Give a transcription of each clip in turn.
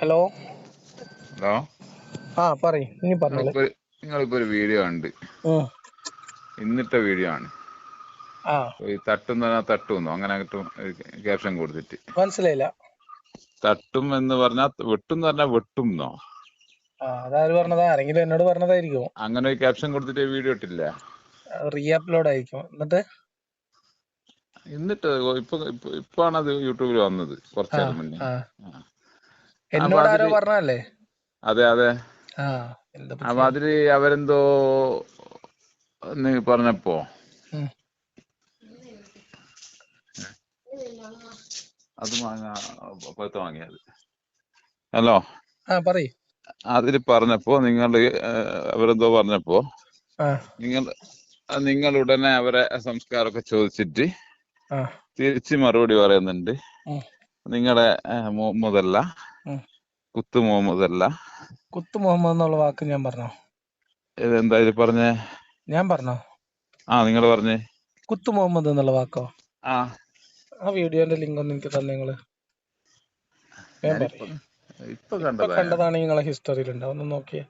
Hello hello ആ പറയ്. ഇനി പറഞ്ഞോളൂ. നിങ്ങളിപ്പോ ഒരു വീഡിയോ ഉണ്ട് ഇന്നിട്ട ഇന്നത്തെ വീഡിയോ ആണ് ഈ തട്ടും തട്ടുന്നു തട്ടുമെന്നോ അങ്ങനെ ക്യാപ്ഷൻ കൊടുത്തിട്ട്. മനസ്സിലായില്ല. തട്ടും എന്ന് പറഞ്ഞാൽ വെട്ടും എന്ന് വെട്ടും ആ അതാര് പറഞ്ഞതാ? ആരെങ്കിലും എന്നോട് പറഞ്ഞതായിരിക്കും. അങ്ങനെ ഒരു ക്യാപ്ഷൻ കൊടുത്തിട്ട് വീഡിയോ ഇട്ടില്ല? റീ അപ്ലോഡ് ആയിരിക്കും എന്നിട്ട്? എന്നിട്ട് ഇപ്പൊ ഇപ്പൊ- ഇപ്പാണ് അത് യൂട്യൂബിൽ വന്നത് കുറച്ചു നേരം മുന്നേ. എന്നോട് ആരോ അതില്- അതെ അതെ. അപ്പൊ അതിൽ അവരെന്തോ പറഞ്ഞപ്പോ. അത് വാങ്ങാ വാങ്ങിയത്. ഹലോ? പറയ്. അതിൽ പറഞ്ഞപ്പോ നിങ്ങൾ അവരെന്തോ പറഞ്ഞപ്പോ നിങ്ങൾ നിങ്ങൾ ഉടനെ അവരെ സംസ്കാരമൊക്കെ ചോദിച്ചിട്ട് തിരിച്ചു മറുപടി പറയുന്നുണ്ട്. നിങ്ങളുടെ മുഹമ്മദല്ല ഉം. മുഹമ്മദ് അല്ല. കുത്തു മുഹമ്മദ് എന്നുള്ള വാക്ക് ഞാൻ പറഞ്ഞോ? ഇതെന്താ ഇത് പറഞ്ഞേ? ഞാൻ പറഞ്ഞോ? ആ നിങ്ങൾ പറഞ്ഞേ. കുത്തു മുഹമ്മദ് എന്നുള്ള വാക്കോ? ആ. ആ വീഡിയോന്റെ ലിങ്ക് ഒന്ന് എനിക്ക് തന്നെ നിങ്ങൾ. ഞാൻ ഞാനിപ്പോ പറയും. ഇപ്പൊ ഇപ്പൊ കണ്ടതാ ഞാൻ. കണ്ടതാണെങ്കിൽ നിങ്ങളെ ഹിസ്റ്ററിയിൽ ഉണ്ടാവും നോക്കിയേ.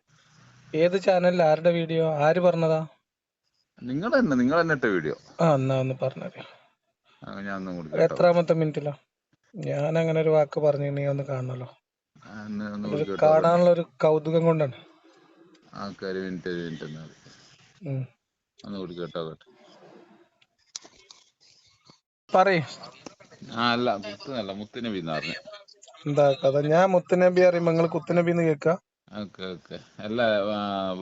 ഏത് ചാനലിൽ ആരുടെ വീഡിയോ? ആര് പറഞ്ഞതാ? നിങ്ങൾ തന്നെ നിങ്ങൾ തന്നെ ഇട്ട വീഡിയോ. ആ എന്നാ ഒന്ന് കേട്ടോ. എത്രാമത്തെ മിനിറ്റിലാ ഞാൻ അങ്ങനെ ഒരു വാക്ക് പറഞ്ഞു നീ ഒന്ന് കാണണല്ലോ. കാണാനുള്ള ഒരു കൗതുകം കൊണ്ടാണ്. ആ കാര്യം മിനിറ്റ് മിനിറ്റ്. ഒന്ന് പറയ്. ആ അല്ല മുത്തുനബി എന്ന് എന്താ കഥ? ഞാൻ മുത്തുനബി അറിയുമ്പോ നിങ്ങൾ കുത്തുനബി എന്ന് കേൾക്ക? Okay okay. അല്ല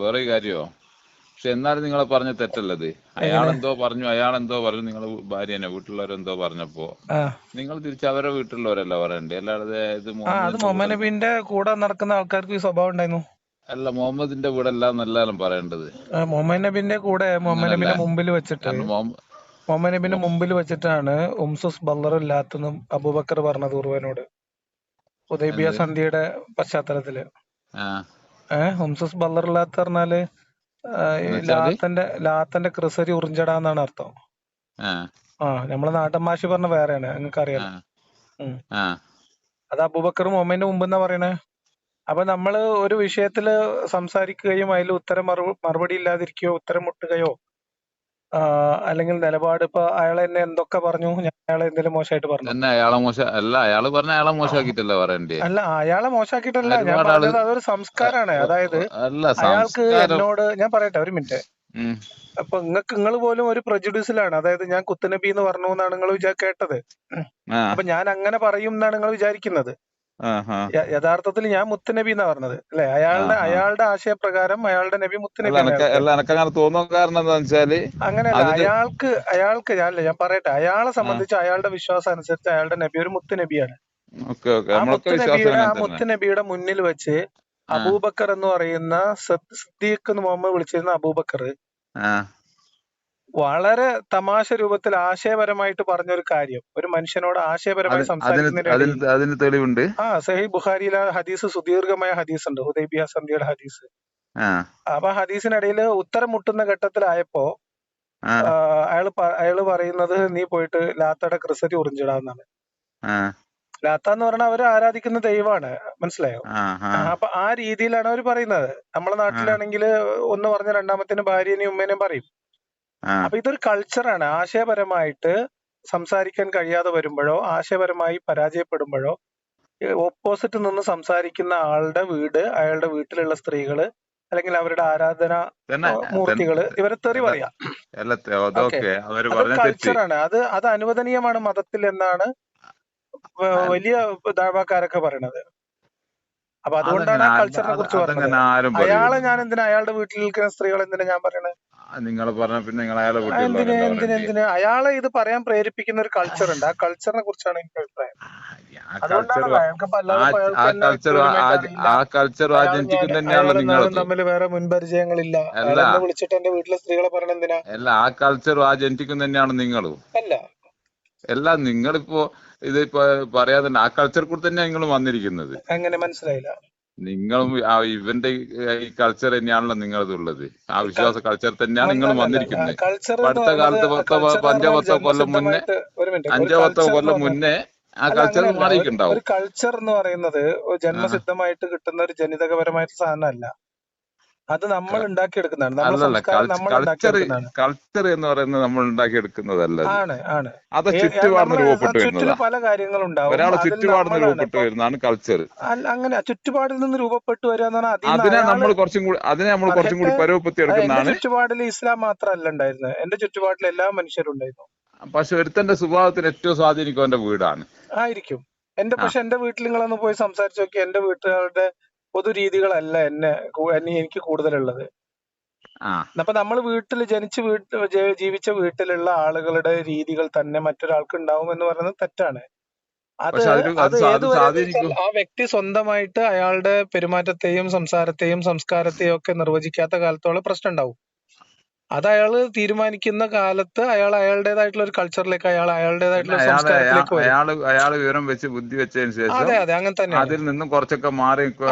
വേറെ കാര്യോ? പക്ഷെ എന്നാലും നിങ്ങളെ പറഞ്ഞ തെറ്റല്ലത്. അയാളെന്തോ പറഞ്ഞു അയാളെന്തോ പറഞ്ഞു നിങ്ങളെ ഭാര്യനെ വീട്ടിലുള്ളവരെന്തോ പറഞ്ഞപ്പോ നിങ്ങൾ തിരിച്ച് അവരെ വീട്ടിലുള്ളവരല്ല പറയണ്ടേ? അല്ലാതെ ഇത് മുഹമ്മദ് നബീന്റെ കൂടെ നടക്കുന്ന ആൾക്കാർക്ക് ഈ സ്വഭാവം ഉണ്ടായിരുന്നു. അല്ല മുഹമ്മദിന്റെ വീടല്ല എന്നല്ലാലും പറയേണ്ടത്. മുഹമ്മദ് നബീന്റെ കൂടെ മുഹമ്മദ് നബിന്റെ മുമ്പിൽ വെച്ചിട്ട് മുഹമ്മദ് നബീന്റെ മുമ്പിൽ വെച്ചിട്ടാണ് ഉംസുസ് ബല്ലറില്ലാത്തെന്നും അബൂബക്കർ പറഞ്ഞത് ഉറുവനോട്. ഉദയബിയ സന്ധ്യയുടെ സന്ധിയുടെ പശ്ചാത്തലത്തിൽ. ഏഹ് ഉംസുസ് ബല്ലറില്ലാത്ത പറഞ്ഞാൽ ലാത്തന്റെ ലാത്തന്റെ ക്രിസരി ഉറിഞ്ചടാന്നാണ് അർത്ഥം. ആ. നമ്മളെ നാട്ടൻ മാഷി പറഞ്ഞ വേറെയാണ് നിങ്ങൾക്ക്. ആ. അത് അബൂബക്കർ മുഹമ്മദിന്റെ മുമ്പ് എന്നാ പറയണേ? അപ്പൊ നമ്മൾ ഒരു വിഷയത്തിൽ സംസാരിക്കുകയും അതിൽ ഉത്തരം മറുപടി ഇല്ലാതിരിക്കുകയോ ഉത്തരം മുട്ടുകയോ അല്ലെങ്കിൽ നിലപാട് ഇപ്പൊ അയാൾ എന്നെ എന്തൊക്കെ പറഞ്ഞു? ഞാൻ അയാളെ എന്തെങ്കിലും മോശമായിട്ട് പറഞ്ഞു? എന്നെ അയാളെ മോശ അല്ല അയാൾ പറഞ്ഞ അയാളെ മോശമാക്കിട്ടല്ലേ പറയണ്ടേ? അല്ല അയാളെ മോശമാക്കിയിട്ടല്ല. ഞാൻ പറഞ്ഞത് അതൊരു സംസ്കാരാണ്. അതായത് അല്ല അയാൾക്ക് എന്നോട് ഞാൻ പറയട്ടെ ഒരു മിനിറ്റ്. അപ്പൊ നിങ്ങൾക്ക് നിങ്ങൾ പോലും ഒരു പ്രജുഡ്യൂസിലാണ് അതായത് ഞാൻ കുത്തനബി എന്ന് പറഞ്ഞു എന്നാണ് നിങ്ങൾ കേട്ടത്. അപ്പൊ ഞാൻ അങ്ങനെ പറയും എന്നാണ് നിങ്ങൾ വിചാരിക്കുന്നത്. യഥാർത്ഥത്തിൽ ഞാൻ മുത്തുനബി എന്നാ പറഞ്ഞത് അല്ലെ? അയാളുടെ അയാളുടെ ആശയപ്രകാരം അയാളുടെ നബി മുത്തുനബി അങ്ങനെ തോന്നാൻ കാരണം എന്താന്ന് വെച്ചാൽ അങ്ങനെയല്ല അതിൽ അയാൾക്ക് അയാൾക്ക് ഞാനല്ല ഞാൻ പറയട്ടെ അയാളെ സംബന്ധിച്ച് അയാളുടെ വിശ്വാസം അനുസരിച്ച് അയാളുടെ നബി ഒരു മുത്തുനബിയാണ്. ആ മുത്തുനബിയുടെ ആ മുത്തുനബിയുടെ മുന്നിൽ വെച്ച് അബൂബക്കർ എന്ന് പറയുന്ന സദ്- സിദ്ദീഖ് എന്ന് മുഹമ്മദ് വിളിച്ചിരുന്ന അബൂബക്കർ വളരെ തമാശ രൂപത്തിൽ ആശയപരമായിട്ട് പറഞ്ഞ ഒരു കാര്യം. ഒരു മനുഷ്യനോട് ആശയപരമായി സംസാരിക്കുന്ന അതിന് സംസാരിക്കുന്നതിന്റെ അതിന് തെളിവുണ്ട്. ആ സഹി ബുഖാരിയിലെ ഹദീസ് സുദീർഘമായ ഹദീസ് ഉണ്ട് ഹുദൈബിയ സന്ധിയുടെ ഹദീസ്. അപ്പൊ ഹദീസിനിടയിൽ ഉത്തരം മുട്ടുന്ന ഘട്ടത്തിലായപ്പോ അയാൾ അയാൾ പറയുന്നത് നീ പോയിട്ട് ലാത്തയുടെ ക്രിസരി ഉറിഞ്ചിടാന്നാണ് ലാത്ത എന്ന് പറഞ്ഞാൽ അവർ ആരാധിക്കുന്ന ദൈവമാണ്. മനസ്സിലായോ? അപ്പൊ ആ രീതിയിലാണ് അവർ പറയുന്നത്. നമ്മളെ നാട്ടിലാണെങ്കിൽ ഒന്ന് പറഞ്ഞ രണ്ടാമത്തിന് ഭാര്യനെയും ഉമ്മേനെയും പറയും. അപ്പൊ ഇതൊരു കൾച്ചറാണ് ആശയപരമായിട്ട് സംസാരിക്കാൻ കഴിയാതെ വരുമ്പോഴോ ആശയപരമായി പരാജയപ്പെടുമ്പോഴോ ഓപ്പോസിറ്റ് നിന്ന് സംസാരിക്കുന്ന ആളുടെ വീട് അയാളുടെ വീട്ടിലുള്ള സ്ത്രീകൾ അല്ലെങ്കിൽ അവരുടെ ആരാധന മൂർത്തികൾ ഇവരെ തെറി പറയാം. കൾച്ചറാണ് അത് അത് അനുവദനീയമാണ് മതത്തിൽ എന്നാണ് വലിയ ദാഴ്വാക്കാരൊക്കെ പറയണത്. അപ്പൊ അതുകൊണ്ടാണ് ആ കൾച്ചറിനെ കുറിച്ച് പറഞ്ഞത്. അയാളെ ഞാൻ എന്തിനാ അയാളുടെ വീട്ടിൽ നിൽക്കുന്ന സ്ത്രീകൾ എന്തിനാ ഞാൻ പറയണത് നിങ്ങൾ പറഞ്ഞ പിന്നെ നിങ്ങൾ അയാളെ എന്തിന് എന്തിന് എന്തിന്? അയാളെ ഇത് പറയാൻ പ്രേരിപ്പിക്കുന്ന ഒരു കൾച്ചർ ഉണ്ട്. ആ കൾച്ചറിനെ കുറിച്ചാണ് എനിക്ക് അഭിപ്രായം. തമ്മിൽ വേറെ മുൻപരിചയങ്ങളില്ല. വിളിച്ചിട്ട് എന്റെ വീട്ടിലെ സ്ത്രീകളെ പറയണ എന്തിനാ? അല്ല ആ ആ ജനിറ്റിക്കും തന്നെയാണ് നിങ്ങളും. അല്ല. അല്ല നിങ്ങളിപ്പോ ഇതിപ്പോ പറയാതെ തന്നെ ആ കൾച്ചർ കൂടെ തന്നെയാണ് നിങ്ങൾ വന്നിരിക്കുന്നത്. അങ്ങനെ മനസ്സിലായില്ല. നിങ്ങളും ആ ഇവന്റെ ഈ കൾച്ചർ തന്നെയാണല്ലോ നിങ്ങളതുള്ളത് ആ വിശ്വാസ കൾച്ചർ തന്നെയാണ് നിങ്ങൾ വന്നിരിക്കുന്നത്. അടുത്ത കാലത്ത് പത്തോ അഞ്ചോ പത്തോ കൊല്ലം മുന്നേ അഞ്ചോ പത്തോ കൊല്ലം മുന്നേ ആ കൾച്ചർ മാറിയിട്ടുണ്ടാവും ഒരു കൾച്ചർ എന്ന് പറയുന്നത് ജന്മസിദ്ധമായിട്ട് കിട്ടുന്ന ഒരു ജനിതകപരമായിട്ട് സാധനമല്ല. അത് നമ്മൾ ഉണ്ടാക്കിയെടുക്കുന്നതാണ്. കൾച്ചർ നമ്മൾ കൾച്ചർ എന്ന് പറയുന്നത് നമ്മൾ ഉണ്ടാക്കിയെടുക്കുന്നതല്ല എടുക്കുന്നതല്ല ആണ് ആണ്. അത് ചുറ്റുപാടിന് രൂപപ്പെട്ടു വരുന്നത്. പല കാര്യങ്ങളുണ്ടാവും ഒരാളെ ചുറ്റുപാടിന് രൂപപ്പെട്ടു വരുന്നതാണ് കൾച്ചർ അല്ല അങ്ങനെ ചുറ്റുപാടിൽ നിന്ന് രൂപപ്പെട്ടു വരിക അതിനെ നമ്മൾ കുറച്ചും കൂടി അതിനെ നമ്മൾ കുറച്ചും കൂടി എന്റെ എടുക്കുന്നതാണ്. ചുറ്റുപാടിൽ ഇസ്ലാം മാത്രമല്ല ഉണ്ടായിരുന്നത്. എന്റെ ചുറ്റുപാടിൽ എല്ലാ മനുഷ്യരും ഉണ്ടായിരുന്നു. പക്ഷെ ഒരുത്തന്റെ സ്വഭാവത്തിന് ഏറ്റവും സ്വാധീനിക്കും അവന്റെ വീടാണ്. ആയിരിക്കും. എന്റെ പക്ഷെ എന്റെ വീട്ടിൽ നിങ്ങളൊന്ന് പോയി സംസാരിച്ചു നോക്കി എന്റെ വീട്ടുകാരുടെ പൊതു രീതികളല്ല എന്നെ എന്നെ എനിക്ക് കൂടുതലുള്ളത്. അപ്പൊ നമ്മൾ വീട്ടിൽ ജനിച്ച് വീട്ട് ജീവിച്ച വീട്ടിലുള്ള ആളുകളുടെ രീതികൾ തന്നെ മറ്റൊരാൾക്ക് ഉണ്ടാവും എന്ന് പറയുന്നത് തെറ്റാണ്. അത് അത് ഏതുവരെ ആ വ്യക്തി സ്വന്തമായിട്ട് അയാളുടെ പെരുമാറ്റത്തെയും സംസാരത്തെയും സംസ്കാരത്തെയും ഒക്കെ നിർവചിക്കാത്ത കാലത്തോളം പ്രശ്നം ഉണ്ടാവും അത് അയാൾ തീരുമാനിക്കുന്ന കാലത്ത് അയാൾ അയാളുടേതായിട്ടുള്ള ഒരു കൾച്ചറിലേക്ക് അയാൾ അയാളുടേതായിട്ടുള്ള ഒരു അയാളെ അയാ- സംസ്കാരത്തിലേക്ക് വരും. അയാൾ അയാൾ വിവരം വെച്ച് ബുദ്ധി വെച്ചതിന് ശേഷം അതെ അതെ അങ്ങനെ തന്നെ അതിൽ നിന്നും കുറച്ചൊക്കെ മാറി ഇപ്പൊ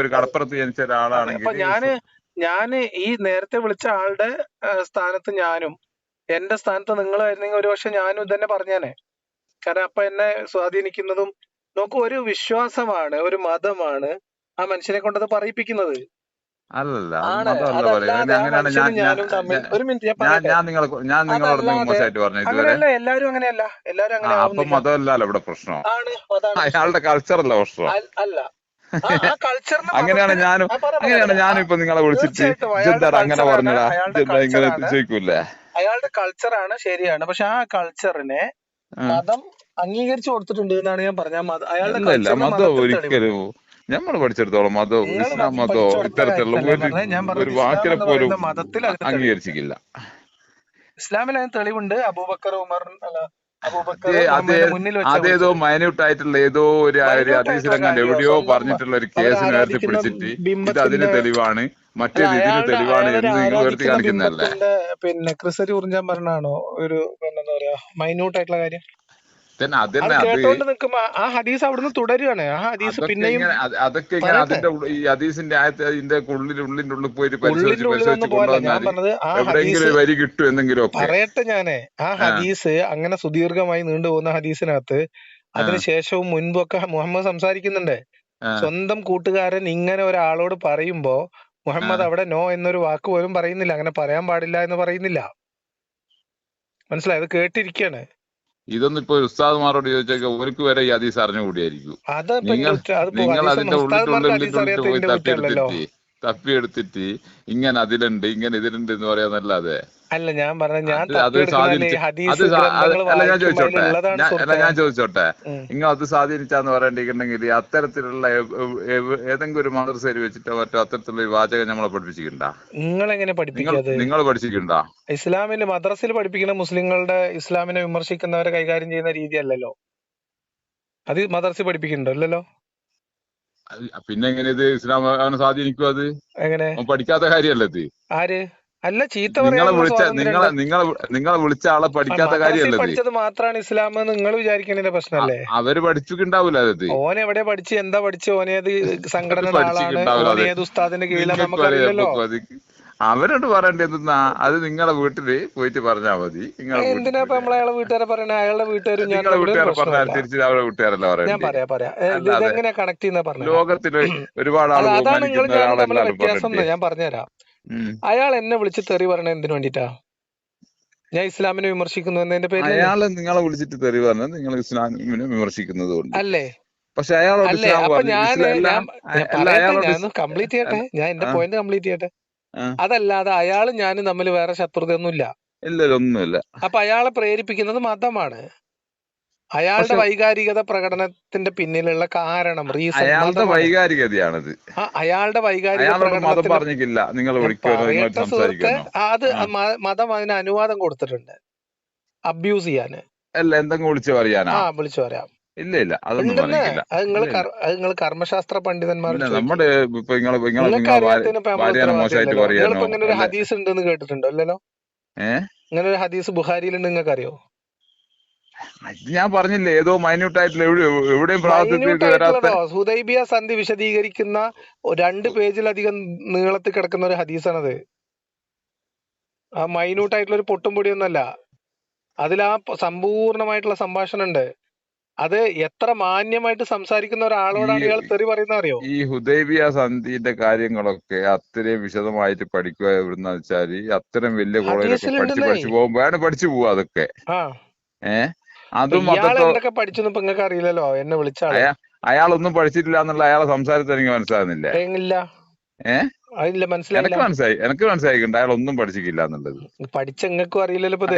ഒരു കടപ്പുറത്ത് ജനിച്ച ഒരാളാണെങ്കിൽ അപ്പൊ ഞാൻ ഞാൻ ഈ നേരത്തെ വിളിച്ച ആളുടെ സ്ഥാനത്ത് ഞാനും എന്റെ സ്ഥാനത്ത് നിങ്ങളായിരുന്നെങ്കിൽ ഒരുപക്ഷെ ഞാനും ഇതന്നെ പറഞ്ഞേനെ. കാരണം അപ്പൊ എന്നെ സ്വാധീനിക്കുന്നതും നോക്കൂ ഒരു വിശ്വാസമാണ് ഒരു മതമാണ് ആ മനുഷ്യനെ കൊണ്ടത് പറയിപ്പിക്കുന്നത്. അല്ലല്ല അത് പറയുന്നത് അങ്ങനെയാണ് ഞാൻ ഞാൻ ഞാൻ ഞാൻ നിങ്ങളെ ഞാൻ നിങ്ങളോട് മോശമായിട്ട് പറഞ്ഞു ഇതുവരെ. എല്ലാരും അങ്ങനെയല്ല. എല്ലാരും അങ്ങനെ അപ്പൊ മതമല്ലല്ലോ ഇവിടെ പ്രശ്നം. പ്രശ്നം അയാളുടെ കൾച്ചറല്ല പ്രശ്നം. അല്ല. ആ ആ അങ്ങനെയാണ് ഞാനും അങ്ങനെയാണ് ഞാനും ഇപ്പൊ നിങ്ങളെ വിളിച്ചിട്ട് തീർച്ചയായിട്ടും അങ്ങനെ പറഞ്ഞടാ? ഇജെന്താ ഇങ്ങനെ ചോദിക്കൂലേ അയാളുടെ കൾച്ചറാണ് ശരിയാണ്. പക്ഷെ ആ കൾച്ചറിനെ മതം അംഗീകരിച്ചു കൊടുത്തിട്ടുണ്ട് എന്നാണ് ഞാൻ പറഞ്ഞത്. അയാളുടെ മതം ഒരിക്കലും നമ്മൾ പഠിച്ചിടത്തോളം മതവും ഇസ്ലാം കൊടുത്ത ഇത്തരത്തിലുള്ള ഒരു വാക്കിനെ പോലും അംഗീകരിച്ചിട്ടില്ല. ഇസ്ലാമിൽ അതിന് തെളിവുണ്ട്. അബൂബക്കർ ഉമർ അല്ല അതേതോ മൈന്യൂട്ട് ആയിട്ടുള്ള ഏതോ ഒരു ആയിട്ടുള്ള എവിടെയോ പറഞ്ഞിട്ടുള്ള ഒരു കേസ് നേരത്തെ പിടിച്ചിട്ട് ഇത് അതിന് തെളിവാണ്. മറ്റേത് ഇതിന് തെളിവാണ് എന്ന് നിങ്ങൾ ഉയർത്തി കാണിക്കുന്നതല്ലേ? പിന്നെ ക്രിസരി ഉറിഞ്ചാൻ പറഞ്ഞാണോ ഒരു പിന്നെന്താ പറയാ മൈന്യൂട്ട് ആയിട്ടുള്ള കാര്യം? കേട്ടോണ്ട് നിൽക്കുമ്പോ ആ ഹദീസ് അവിടുന്ന് തുടരുകയാണ് ആ ഹദീസ് പിന്നെയും അതൊക്കെ ഇങ്ങനെ അതിന്റെ ഈ ഹദീസിന്റെ അതിന്റെ ഉള്ളിൽ ഉള്ളിന്റെ ഉള്ളിൽ പോയിട്ട് പരിശോധിച്ച് പരിശോധിച്ച് വരി കിട്ടും എന്തെങ്കിലും പറയട്ടെ ഞാൻ. ആ ഹദീസ് അങ്ങനെ സുദീർഘമായി നീണ്ടുപോകുന്ന ഹദീസിനകത്ത് അതിനുശേഷവും മുൻപൊക്കെ മുഹമ്മദ് സംസാരിക്കുന്നുണ്ട്. സ്വന്തം കൂട്ടുകാരൻ ഇങ്ങനെ ഒരാളോട് പറയുമ്പോ മുഹമ്മദ് അവിടെ നോ എന്നൊരു വാക്ക് പോലും പറയുന്നില്ല. അങ്ങനെ പറയാൻ പാടില്ല എന്ന് പറയുന്നില്ല. മനസ്സിലായത് കേട്ടിരിക്കാണ് ഇതൊന്നും ഇപ്പൊ ഉസ്താദ്മാരോട് ചോദിച്ചാൽ ഒരുക്ക് വരെ ഈ ഹദീസ് അറിഞ്ഞുകൂടിയായിരിക്കും. നിങ്ങൾ നിങ്ങൾ അതിന്റെ ഉള്ളിട്ട് ഉസ്താദ്മാർക്ക് ഉള്ളിട്ട് ഹദീസ് ഉള്ളിട്ട് അറിയാത്ത പോയി കുറ്റമല്ലല്ലോ. തപ്പിയെടുത്തിട്ട് ഇങ്ങനെ അതിലുണ്ട് ഇങ്ങനെ ഇതിലുണ്ട് എന്ന് പറയാന്നല്ലാതെ അല്ല ഞാൻ പറഞ്ഞ ഞാൻ അത് സ്വാധീനിച്ച അത് അല്ല ഞാൻ ചോദിച്ചോട്ടെ. അല്ല ഞാൻ ചോദിച്ചോട്ടെ. നിങ്ങൾ അത് സ്വാധീനിച്ചാന്ന് പറയണ്ടെങ്കിൽ അത്തരത്തിലുള്ള ഏതെങ്കിലും ഒരു മദ്രസയിൽ വെച്ചിട്ടോ മറ്റോ അത്തരത്തിലുള്ള വാചകം നമ്മളെ പഠിപ്പിച്ചിട്ടുണ്ടാ? നിങ്ങൾ എങ്ങനെ പഠിപ്പിക്കാത്? നിങ്ങൾ പഠിച്ചിട്ടുണ്ടാ? ഇസ്ലാമിൽ മദ്രസയിൽ പഠിപ്പിക്കുന്ന മുസ്ലിങ്ങളുടെ ഇസ്ലാമിനെ വിമർശിക്കുന്നവരെ കൈകാര്യം ചെയ്യുന്ന രീതിയല്ലല്ലോ അത് മദ്രസയിൽ പഠിപ്പിക്കുന്നുണ്ടോ ഇല്ലല്ലോ പിന്നെ എങ്ങനെ ഇത് ഇസ്ലാം അവനെ സ്വാധീനിക്കും അത്? എങ്ങനെ? പഠിക്കാത്ത കാര്യമല്ല ഇത്? ആര്? അല്ല ചീത്ത നിങ്ങളെ വിളിച്ച നിങ്ങളെ നിങ്ങളെ നിങ്ങളെ വിളിച്ച ആളെ പഠിക്കാത്ത കാര്യമല്ല പഠിച്ചത് മാത്രമാണ് ഇസ്ലാം നിങ്ങൾ വിചാരിക്കണതിന്റെ അ- പ്രശ്നമല്ലേ അവർ പഠിച്ചിട്ടുണ്ടാവില്ല അത്. ഓൻ എവിടെ പഠിച്ചു എന്താ പഠിച്ചു ഓനേത് സംഘടന ആളാണ് ഏത് ഉസ്താദിന്റെ കീഴിലാണ് നമുക്കറിയില്ലല്ലോ. അവരോട് എന്തെന്നാ അത് നിങ്ങളെ വീട്ടിൽ പോയിട്ട് പറഞ്ഞാ മതി. നിങ്ങളെ എന്തിനാ വീട്ടുകാരെ പറയണേ? അയാളുടെ വീട്ടുകാരും നിങ്ങളെ വീട്ടുകാരെ പറഞ്ഞാൽ തിരിച്ച് അവരുടെ വീട്ടുകാരല്ല പറയാ പറയാ. കണക്ട് ചെയ്യുന്ന പറഞ്ഞുതരാം ലോകത്തിൽ ഒരുപാട് അതാണ് നിങ്ങൾ വ്യത്യാസം ഞാൻ പറഞ്ഞുതരാം. അയാൾ എന്നെ വിളിച്ച് തെറി പറഞ്ഞ എന്തിനു വേണ്ടിട്ടാ ഞാൻ ഇസ്ലാമിനെ വിമർശിക്കുന്നു എന്നതിന്റെ പേരിൽ അയാൾ നിങ്ങളെ വിളിച്ചിട്ട് തെറി പറഞ്ഞത് നിങ്ങൾ ഇസ്ലാമിനെ വിമർശിക്കുന്നത് കൊണ്ട് അല്ലേ? പക്ഷെ അയാളോട് ഞാൻ അയാളോട് കംപ്ലീറ്റ് ചെയ്യട്ടെ? ഞാൻ എന്റെ പോയിന്റ് കംപ്ലീറ്റ് ചെയ്യട്ടെ? അതല്ലാതെ അയാളും ഞാനും തമ്മിൽ വേറെ ശത്രുതയൊന്നുമില്ല. ഒന്നുമില്ല. അപ്പൊ അയാളെ പ്രേരിപ്പിക്കുന്നത് മതമാണ്. അയാളുടെ വൈകാരികത പ്രകടനത്തിന്റെ പിന്നിലുള്ള കാരണം റീസൺ അയാളുടെ വൈകാരികതയാണത്. അയാളുടെ വൈകാരിക പറഞ്ഞിട്ടില്ല. നിങ്ങൾ അത് മതം അതിന് അനുവാദം കൊടുത്തിട്ടുണ്ട്. അബ്യൂസ് ചെയ്യാന്. അല്ല എന്തെങ്കിലും വിളിച്ചു പറയാനാ? ആ വിളിച്ചു പറയാം. ഇല്ല ഇല്ല. അതൊന്നും പറഞ്ഞില്ല അത് നിങ്ങൾ കർമ്മശാസ്ത്ര പണ്ഡിതന്മാർ നമ്മുടെ ഇപ്പൊ നിങ്ങളെ ഭാര്യനെ മോശമായിട്ട് പറയാനോ? ഇങ്ങനെ ഒരു ഹദീസ് ഉണ്ടെന്ന് കേട്ടിട്ടുണ്ടോ? അല്ലല്ലോ ഏ? ഇങ്ങനെ ഒരു ഹദീസ് ബുഹാരിയിലുണ്ട് നിങ്ങൾക്ക് അറിയോ ഞാൻ പറഞ്ഞില്ലേ ഏതോ മൈന്യൂട്ട് ആയിട്ടുള്ള എവിടെയും ഹുദൈബിയ സന്ധി വിശദീകരിക്കുന്ന രണ്ട് പേജിലധികം നീളത്തിൽ കിടക്കുന്ന ഒരു ഹദീസാണത്. ആ മൈന്യൂട്ട് ആയിട്ടുള്ള ഒരു പൊട്ടും പൊടിയൊന്നല്ല അതിൽ ആ സമ്പൂർണമായിട്ടുള്ള സംഭാഷണം ഉണ്ട് അത് എത്ര മാന്യമായിട്ട് സംസാരിക്കുന്ന ഒരാളോടാണ് ഇയാൾ തെറി പറയുന്നത് അറിയോ? ഈ ഹുദൈബിയ സന്ധിന്റെ കാര്യങ്ങളൊക്കെ അത്രയും വിശദമായിട്ട് പഠിക്കുക എവിടുന്ന വെച്ചാൽ അത്രയും വലിയ കോളേജിലൊക്കെ പഠിച്ചു പഠിച്ചു പോകുമ്പോഴാണ് പഠിച്ചു പോവാ അതൊക്കെ. ആ. ഏ? അപ്പൊ അതും എന്തൊക്കെ പഠിച്ചു ഇപ്പൊ നിങ്ങൾക്ക് അറിയില്ലല്ലോ? എന്നെ വിളിച്ച അയാളൊന്നും പഠിച്ചിട്ടില്ല എന്നുള്ള അയാളെ സംസാരത്തിൽ എനിക്ക് മനസ്സിലാകുന്നില്ല ഇല്ല. ഏ? അതില്ല മനസ്സിലായി എനിക്ക് മനസ്സിലായി എനിക്ക് മനസ്സിലായിട്ടുണ്ട്. അയാൾ ഒന്നും പഠിച്ചിട്ടില്ല എന്നുള്ളത്. പഠിച്ച നിങ്ങൾക്കും അറിയില്ലല്ലോ ഇപ്പൊ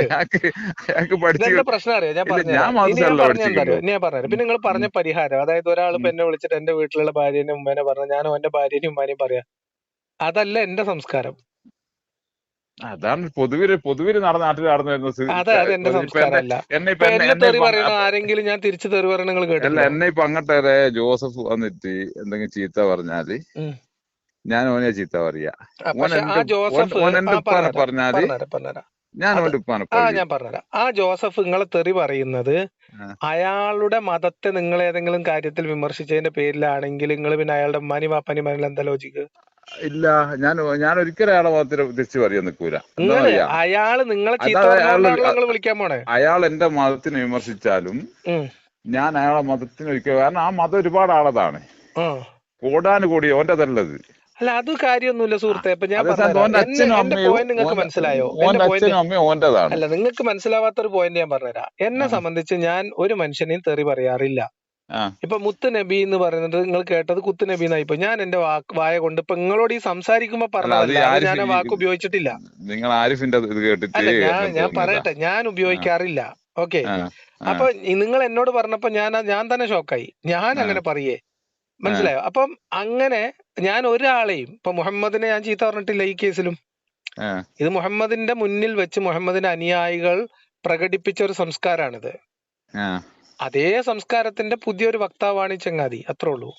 പ്രശ്നം അറിയോ? ഞാൻ പറഞ്ഞ ഞാൻ പറഞ്ഞുതരാം പിന്നെ നിങ്ങൾ പറഞ്ഞ പരിഹാരം. അതായത് ഒരാൾ ഇപ്പൊ എന്നെ വിളിച്ചിട്ട് എന്റെ വീട്ടിലുള്ള ഭാര്യനെ ഉമ്മേനെ പറഞ്ഞു ഞാനും എന്റെ ഭാര്യനെയും ഉമ്മാനെയും പറയാ. അതല്ല എന്റെ സംസ്കാരം. അതാണ് പൊതുവിൽ പൊതുവിൽ നടന്ന നാട്ടിൽ നടന്നു വരുന്ന സ്ഥിതി. അതെ അത് എന്റെ സംസ്കാരം അല്ല എന്നെ ഇപ്പൊ ഇപ്പൊ എന്നെ എന്നെ എന്നെ തെറി ഇപ്പൊ പറയണ ആരെങ്കിലും ഞാൻ തിരിച്ചു തെറി പറയണ കേട്ടില്ല എന്നെ ഇപ്പൊ അങ്ങട്ടേ ജോസഫ് വന്നിട്ട് എന്തെങ്കിലും ചീത്ത പറഞ്ഞാൽ. ഞാൻ ഓനെ ചീത്ത പറയാ. പറഞ്ഞാൽ ഞാൻ ഞാൻ പറഞ്ഞുതരാം. ആ ജോസഫ് നിങ്ങളെ തെറി പറയുന്നത് അയാളുടെ മതത്തെ നിങ്ങൾ ഏതെങ്കിലും കാര്യത്തിൽ വിമർശിച്ചതിന്റെ പേരിലാണെങ്കിൽ നിങ്ങൾ പിന്നെ അയാളുടെ ഉമ്മാനി വാപ്പാനി മനിൽ എന്താ ലോജിക്ക് ഇല്ല ഞാൻ ഞാൻ ഒരിക്കലും അയാളെ മതത്തിൽ തിരിച്ചു പറയാൻ നിൽക്കൂല. അയാൾ നിങ്ങളെ വിളിക്കാൻ പോണേ? അയാൾ എന്റെ മതത്തിനെ വിമർശിച്ചാലും ഞാൻ അയാളെ മതത്തിന് ഒരിക്കലും കാരണം ആ മതം ഒരുപാട് ആളതാണ്. ആ. ഓന്റെ ഓന്റെതല്ലത് അല്ല അത് കാര്യമൊന്നുമില്ല സുഹൃത്തെ. ഇപ്പൊ ഞാൻ എന്റെ പോയിന്റ് നിങ്ങൾക്ക് മനസ്സിലായോ? അല്ല നിങ്ങൾക്ക് മനസ്സിലാവാത്ത ഒരു പോയിന്റ് ഞാൻ പറഞ്ഞുതരാം. എന്നെ സംബന്ധിച്ച് ഞാൻ ഒരു മനുഷ്യനെയും തെറി പറയാറില്ല. ഇപ്പൊ മുത്ത് നബി എന്ന് പറയുന്നത് നിങ്ങൾ കേട്ടത് കുത്ത് നബി എന്നായി ഇപ്പൊ ഞാൻ എന്റെ വാക്ക് വായ കൊണ്ട് ഇപ്പൊ നിങ്ങളോട് ഈ സംസാരിക്കുമ്പോ പറഞ്ഞത് പറഞ്ഞതല്ല. ഞാൻ ആ വാക്ക് ഉപയോഗിച്ചിട്ടില്ല. നിങ്ങൾ ആരിഫിന്റെ ഇത് കേട്ടിട്ട് അല്ല ഞാൻ ഞാൻ പറയട്ടെ. ഞാൻ ഉപയോഗിക്കാറില്ല. ഓക്കെ. അപ്പൊ നിങ്ങൾ എന്നോട് പറഞ്ഞപ്പോ ഞാൻ ഞാൻ തന്നെ ഷോക്കായി ഞാൻ അങ്ങനെ പറയേ. മനസ്സിലായോ? അപ്പം അങ്ങനെ ഞാൻ ഒരാളെയും ഇപ്പൊ മുഹമ്മദിനെ ഞാൻ ചീത്ത പറഞ്ഞിട്ടില്ല ഈ കേസിലും. ഇത് മുഹമ്മദിന്റെ മുന്നിൽ വെച്ച് മുഹമ്മദിന്റെ അനുയായികൾ പ്രകടിപ്പിച്ച ഒരു സംസ്കാരമാണിത് അതേ സംസ്കാരത്തിന്റെ പുതിയൊരു വക്താവാണ് ഈ ചങ്ങാതി അത്രേ ഉള്ളൂ.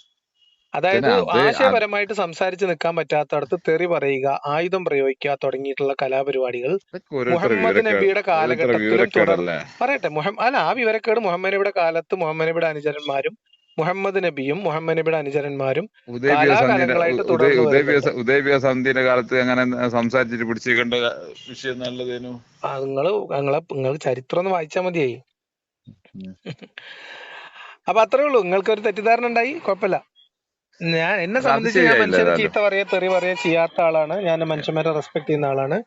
അതായത് ആശയപരമായിട്ട് സംസാരിച്ച് നിൽക്കാൻ പറ്റാത്തടത്ത് തെറി പറയുക ആയുധം പ്രയോഗിക്കുക തുടങ്ങിയിട്ടുള്ള കലാപരിപാടികൾ മുഹമ്മദ് നബിയുടെ കാലഘട്ടത്തിൽ കാലഘട്ടത്തിലും തുടർ പറയട്ടെ മുഹമ്മ അല്ല ആ വിവരക്കേട് മുഹമ്മദ് നബിയുടെ കാലത്ത് മുഹമ്മദ് നബിയുടെ അനുചരന്മാരും മുഹമ്മദ് നബിയും മുഹമ്മദ് നബിയുടെ അനുചരന്മാരും ഉദയബിയ സന്ധിന്റെ കാലാകാലങ്ങളായിട്ട് ഉദയ തുടർന്നു ഉദയബിയ വരുന്നുണ്ട് ഉദയബിയ സന്ധിന്റെ കാലത്ത് അങ്ങനെ സംസാരിച്ചിട്ട് പിടിച്ചിരിക്കേണ്ട വിഷയം നല്ലതേനു നിങ്ങൾ നിങ്ങളെ നിങ്ങൾ ചരിത്രം ഒന്ന് വായിച്ചാൽ മതിയായി. അപ്പൊ അത്രേ ഉള്ളൂ. നിങ്ങൾക്ക് ഒരു തെറ്റിദ്ധാരണ ഉണ്ടായി? കുഴപ്പമില്ല. ഞാൻ എന്നെ സംബന്ധിച്ച് ഞാൻ ഏതായാലും. ചീത്ത പറയാ തെറി പറയാ ചെയ്യാത്ത ആളാണ്. ഞാൻ മനുഷ്യന്മാരെ റെസ്പെക്ട് ചെയ്യുന്ന ആളാണ്.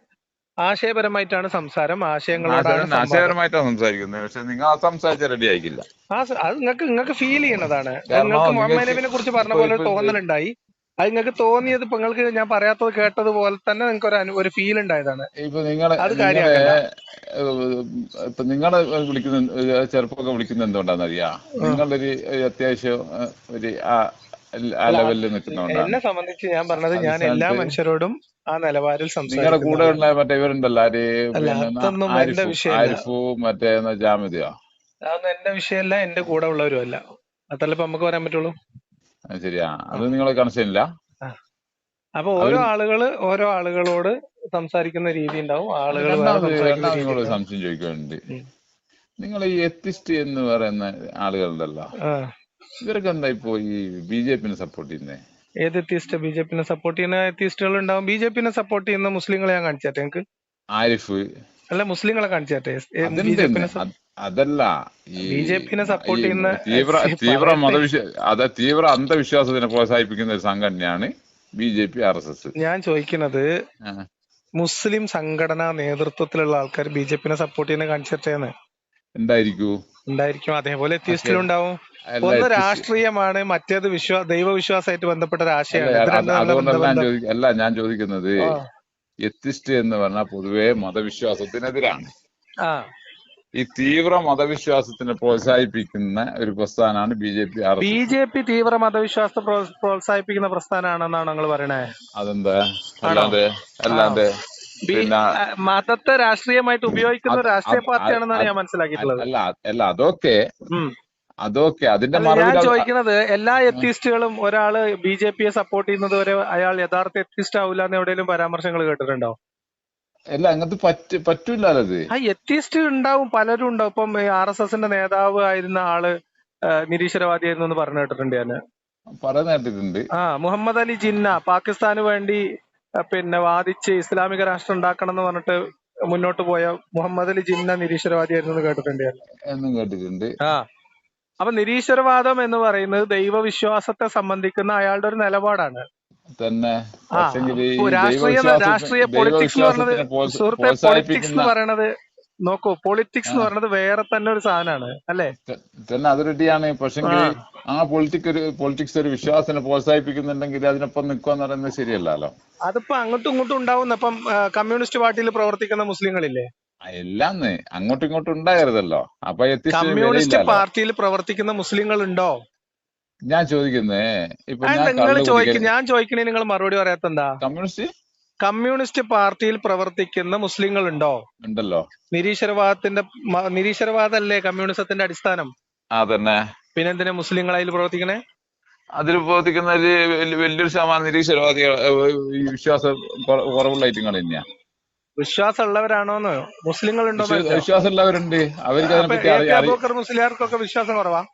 ആശയപരമായിട്ടാണ് സംസാരം. ആശയങ്ങളോടാണ് ആശയം ആശയപരമായിട്ടാണ് സംസാരിക്കുന്നത്. പക്ഷെ നിങ്ങൾ ആ സംസാരിച്ച റെഡി ആയിക്കില്ല. അത് നിങ്ങൾക്ക് നിങ്ങൾക്ക് ഫീൽ ചെയ്യണതാണ് നിങ്ങൾക്ക് മുഹമ്മദ് നബിനെ കുറിച്ച് പറഞ്ഞ പോലെ ഒരു തോന്നലുണ്ടായി. അത് നിങ്ങൾക്ക് തോന്നിയത് ഇപ്പൊ നിങ്ങൾക്ക് ഞാൻ പറയാത്തത് കേട്ടത് പോലെ തന്നെ നിങ്ങൾക്ക് ഒരു ഒരു ഫീൽ ഉണ്ടായതാണ്. ഇപ്പൊ നിങ്ങൾ അത് ഇപ്പൊ നിങ്ങളെ വിളിക്കുന്ന ചെറുപ്പമൊക്കെ വിളിക്കുന്നത് എന്തുകൊണ്ടാണെന്നറിയാ? ആ. നിങ്ങളൊരു ഒരു അത്യാവശ്യം ഒരു ഒരു ആ ലെവലിൽ നിൽക്കുന്നതുകൊണ്ടാണ് എന്നെ സംബന്ധിച്ച് ഞാൻ പറഞ്ഞത് ഞാൻ എല്ലാ മനുഷ്യരോടും ആ നിലവാരിൽ നിങ്ങളുടെ കൂടെ ആളാണ് ഉള്ള മറ്റേ ഇവരുണ്ടല്ലോ ആര് അതൊന്നും എന്റെ വിഷയമല്ല. മറ്റേ അതൊന്നും എന്റെ വിഷയമല്ല എന്റെ കൂടെ ഉള്ളവരും അല്ല അതല്ല ഇപ്പൊ നമുക്ക് പറയാൻ പറ്റുള്ളൂ? ശരിയാ. അത് നിങ്ങൾ കണക്ഷൻ ഇല്ല അപ്പൊ ഓരോ ആളുകൾ ഓരോ ആളുകളോട് സംസാരിക്കുന്ന രീതി ഉണ്ടാവും. ആളുകൾ സംശയം ചോദിക്കാനുണ്ട് വേണ്ടി. നിങ്ങൾ ഈ എത്തിസ്റ്റ് എന്ന് പറയുന്ന ആളുകളുണ്ടല്ലോ. ഇവരൊക്കെ എന്താ ഇപ്പോ ഈ ബി ജെ പിന്നെ സപ്പോർട്ട് ചെയ്യുന്നത് ഏത് എത്തിസ്റ്റ് ബി ജെ പിന്നെ സപ്പോർട്ട് ചെയ്യുന്ന എത്തിസ്റ്റുകൾ ഉണ്ടാവും ബി ജെ പിന്നെ സപ്പോർട്ട് ചെയ്യുന്ന മുസ്ലിങ്ങളെ ഞാൻ കാണിച്ചാട്ടെ എനിക്ക് ആരിഫ്? അല്ല മുസ്ലിങ്ങളെ കാണിച്ചാട്ടെ അതല്ല ബി ജെ പിന്നെ സപ്പോർട്ട് ചെയ്യുന്ന തീവ്ര തീവ്ര മതവിശ്വാസ മതവിശ്വ അതെ തീവ്ര അന്ധവിശ്വാസത്തിനെ പ്രോത്സാഹിപ്പിക്കുന്ന ഒരു സംഘടനയാണ് B J P R S S. ഞാൻ ചോദിക്കുന്നത് മുസ്ലിം സംഘടനാ നേതൃത്വത്തിലുള്ള ആൾക്കാർ ബി ജെ പിന്നെ സപ്പോർട്ട് ചെയ്യുന്ന കാണിച്ചിട്ടേന്ന് ഉണ്ടായിരിക്കൂ ഉണ്ടായിരിക്കും. അതേപോലെ പക്ഷേ എത്തിസ്റ്റിലുണ്ടാവും അല്ല ഒന്ന് രാഷ്ട്രീയമാണ് മറ്റേത് വിശ്വാ ദൈവവിശ്വാസമായിട്ട് ബന്ധപ്പെട്ട ഒരു ആശയമാണ്. അതുകൊണ്ടല്ല അല്ല ഞാൻ ചോദിക്കുന്നത് എത്തിസ്റ്റ് എന്ന് പറഞ്ഞാൽ പൊതുവെ മതവിശ്വാസത്തിനെതിരാണ്. ഈ തീവ്ര മതവിശ്വാസത്തിനെ പ്രോത്സാഹിപ്പിക്കുന്ന ഒരു പ്രസ്ഥാനമാണ് B J P B J P തീവ്ര മതവിശ്വാസത്തെ പ്രോത്സാഹിപ്പിക്കുന്ന പ്രസ്ഥാനമാണെന്നാണ് നിങ്ങൾ പറയണേ. അതെന്താ? അല്ലാതെ അല്ലാതെ. മതത്തെ രാഷ്ട്രീയമായിട്ട് ഉപയോഗിക്കുന്ന രാഷ്ട്രീയ പാർട്ടിയാണെന്നാണ് ഞാൻ മനസ്സിലാക്കിയിട്ടുള്ളത്. അല്ല അല്ല അതൊക്കെ അതൊക്കെ അതിന്റെ ഞാൻ ചോദിക്കുന്നത് എല്ലാ എത്തിസ്റ്റുകളും ഒരാൾ ബി ജെ പിയെ സപ്പോർട്ട് ചെയ്യുന്നത് വരെ അയാൾ യഥാർത്ഥ എത്തിസ്റ്റ് ആവില്ല എന്ന് എവിടെയെങ്കിലും പരാമർശങ്ങൾ കേട്ടിട്ടുണ്ടോ? അല്ല അങ്ങനത്തെ പറ്റ പറ്റൂലത് ആ എത്തിസ്റ്റ് ഉണ്ടാവും പലരും ഉണ്ടാവും. ഇപ്പം ആർ എസ് എസിന്റെ നേതാവ് ആയിരുന്ന ആൾ നിരീശ്വരവാദി നിരീശ്വരവാദിയായിരുന്നു എന്ന് പറഞ്ഞു കേട്ടിട്ടുണ്ട് ഞാൻ. പറയുന്ന കേട്ടിട്ടുണ്ട്. ആ മുഹമ്മദ് അലി ജിന്ന പാകിസ്ഥാന് വേണ്ടി പിന്നെ വാദിച്ച് ഇസ്ലാമിക രാഷ്ട്രം ഉണ്ടാക്കണം എന്ന് പറഞ്ഞിട്ട് മുന്നോട്ട് പോയ മുഹമ്മദ് അലി ജിന്ന നിരീശ്വരവാദിയായിരുന്നു കേട്ടിട്ടുണ്ട് എന്നും കേട്ടിട്ടുണ്ട്. ആ. അപ്പൊ നിരീശ്വരവാദം എന്ന് പറയുന്നത് ദൈവവിശ്വാസത്തെ സംബന്ധിക്കുന്ന അയാളുടെ ഒരു നിലപാടാണ്. തന്നെ. രാഷ്ട്രീയ രാഷ്ട്രീയ പൊളിറ്റിക്സ് എന്ന് പറയുന്നത് സുഹൃത്തെ പൊളിറ്റിക്സ് എന്ന് പറയണത് നോക്കൂ പൊളിറ്റിക്സ് എന്ന് പറയുന്നത് വേറെ തന്നെ ഒരു സാധനമാണ് അല്ലേ? തന്നെ അതൊരു ഇടിയാണ്. പക്ഷെങ്കിൽ ആ. പൊളിറ്റിക് ഒരു പൊളിറ്റിക്സ് ഒരു വിശ്വാസത്തിനെ പ്രോത്സാഹിപ്പിക്കുന്നുണ്ടെങ്കിൽ അതിനൊപ്പം നിൽക്കുക എന്ന് പറയുന്നത് ശരിയല്ലല്ലോ. അതിപ്പോ അങ്ങോട്ടും ഇങ്ങോട്ടും ഉണ്ടാവുന്ന ഇപ്പം കമ്മ്യൂണിസ്റ്റ് പാർട്ടിയിൽ പ്രവർത്തിക്കുന്ന മുസ്ലിങ്ങളില്ലേ? എല്ലാന്ന്. അങ്ങോട്ടും ഇങ്ങോട്ടും ഉണ്ടാകരുതല്ലോ അപ്പൊ കമ്മ്യൂണിസ്റ്റ് പാർട്ടിയിൽ പ്രവർത്തിക്കുന്ന മുസ്ലിങ്ങൾ ഉണ്ടോ ഞാൻ ചോദിക്കുന്നേ. ഇപ്പൊ ഞാൻ ചോദിക്കണേ നിങ്ങൾ മറുപടി പറയാത്ത എന്താ കമ്മ്യൂണിസ്റ്റ്? കമ്മ്യൂണിസ്റ്റ് പാർട്ടിയിൽ പ്രവർത്തിക്കുന്ന മുസ്ലിങ്ങൾ ഉണ്ടോ ഉണ്ടല്ലോ. നിരീശ്വരവാദത്തിന്റെ നിരീശ്വരവാദല്ലേ കമ്മ്യൂണിസത്തിന്റെ അടിസ്ഥാനം? ആ തന്നെ പിന്നെന്തിനാ മുസ്ലിങ്ങൾ അതിൽ പ്രവർത്തിക്കണേ? അതിൽ പ്രവർത്തിക്കുന്ന വലിയൊരു ശതമാനം നിരീശ്വരവാദികൾ വിശ്വാസം കുറ- കുറവുള്ള ഐറ്റങ്ങൾ തന്നെയാ. വിശ്വാസം ഉള്ളവരാണോന്ന് മുസ്ലിങ്ങൾ ഉണ്ടോ വിശ്വാസമുള്ളവരുണ്ട്. അവർക്ക് മുസ്ലിംകാർക്കൊക്കെ അതിനെപ്പറ്റി മുസ്ലിയാർക്കൊക്കെ വിശ്വാസം കുറവാ?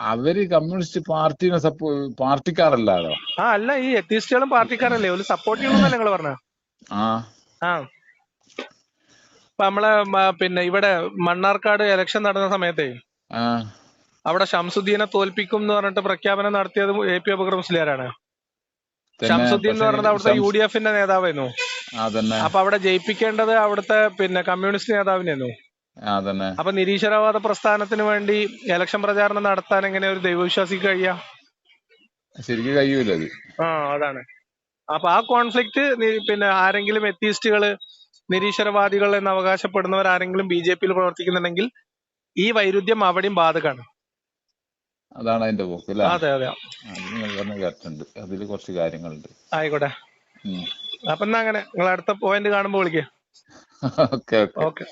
അവർ കമ്മ്യൂണിസ്റ്റ് പാർട്ടിനെ സപ്പോ പാർട്ടിക്കാരല്ലോ ആ അല്ല ഈ എത്തിസ്റ്റുകളും പാർട്ടിക്കാരല്ലേ? ഒരു സപ്പോർട്ട് ചെയ്യണമെന്നല്ലേ നിങ്ങൾ പറഞ്ഞ? ആ. ആ. ഇപ്പൊ നമ്മളെ പിന്നെ ഇവിടെ മണ്ണാർക്കാട് ഇലക്ഷൻ നടന്ന സമയത്തെ അവിടെ ഷംസുദ്ദീനെ തോൽപ്പിക്കും എന്ന് പറഞ്ഞിട്ട് പ്രഖ്യാപനം നടത്തിയത് എ പി അബക്കർ മുസ്ലിയാരാണ്. ഷംസുദ്ദീൻ എന്ന് പറഞ്ഞത് അവിടുത്തെ യു ഡി എഫിന്റെ നേതാവായിരുന്നു. അപ്പൊ അവിടെ ജയിപ്പിക്കേണ്ടത് അവിടുത്തെ പിന്നെ കമ്മ്യൂണിസ്റ്റ് നേതാവിനായിരുന്നു അപ്പൊ നിരീശ്വരവാദ പ്രസ്ഥാനത്തിന് വേണ്ടി ഇലക്ഷൻ പ്രചാരണം നടത്താൻ എങ്ങനെ ഒരു ദൈവവിശ്വാസിക്ക് കഴിയാ? ശരിക്കും കഴിയൂല അത്. ആ അതാണ്. അപ്പൊ ആ കോൺഫ്ലിക്ട് പിന്നെ ആരെങ്കിലും എത്തിയിസ്റ്റുകൾ നിരീശ്വരവാദികൾ എന്ന് അവകാശപ്പെടുന്നവർ ആരെങ്കിലും ബി ജെ പിയിൽ പ്രവർത്തിക്കുന്നുണ്ടെങ്കിൽ ഈ വൈരുദ്ധ്യം അവിടെയും ബാധകമാണ് അതാണ് അതിന്റെ പോക്ക് അതെ അതെ. അതിൽ കുറച്ച് കാര്യങ്ങളുണ്ട്. ആയിക്കോട്ടെ. അപ്പൊ എന്നാ അങ്ങനെ നിങ്ങൾ അടുത്ത പോയിന്റ് കാണുമ്പോ വിളിക്കുക ഓക്കെ ഓക്കെ